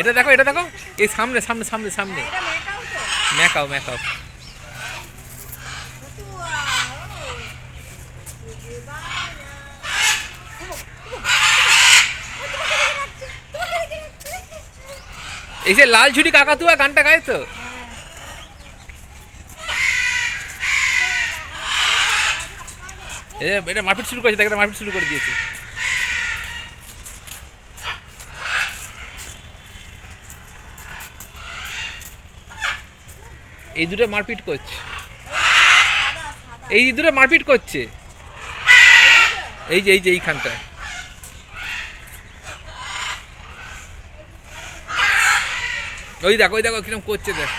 এটা দেখো এটা দেখো। এই সামনে সামনে সামনে সামনে। Macaw macaw. এই যে লাল ঝুড়ি কাকাতুয়া গানটা গায় তো? এটা মারপিট শুরু করেছে, দেখ মারপিট শুরু করে দিয়েছে। এই দুটো মারপিট করছে। এই দুটো মারপিট করছে। এই যে এই যে এইখানটায়। ওই দেখো ওই দেখো কীরকম করছে, দেখ।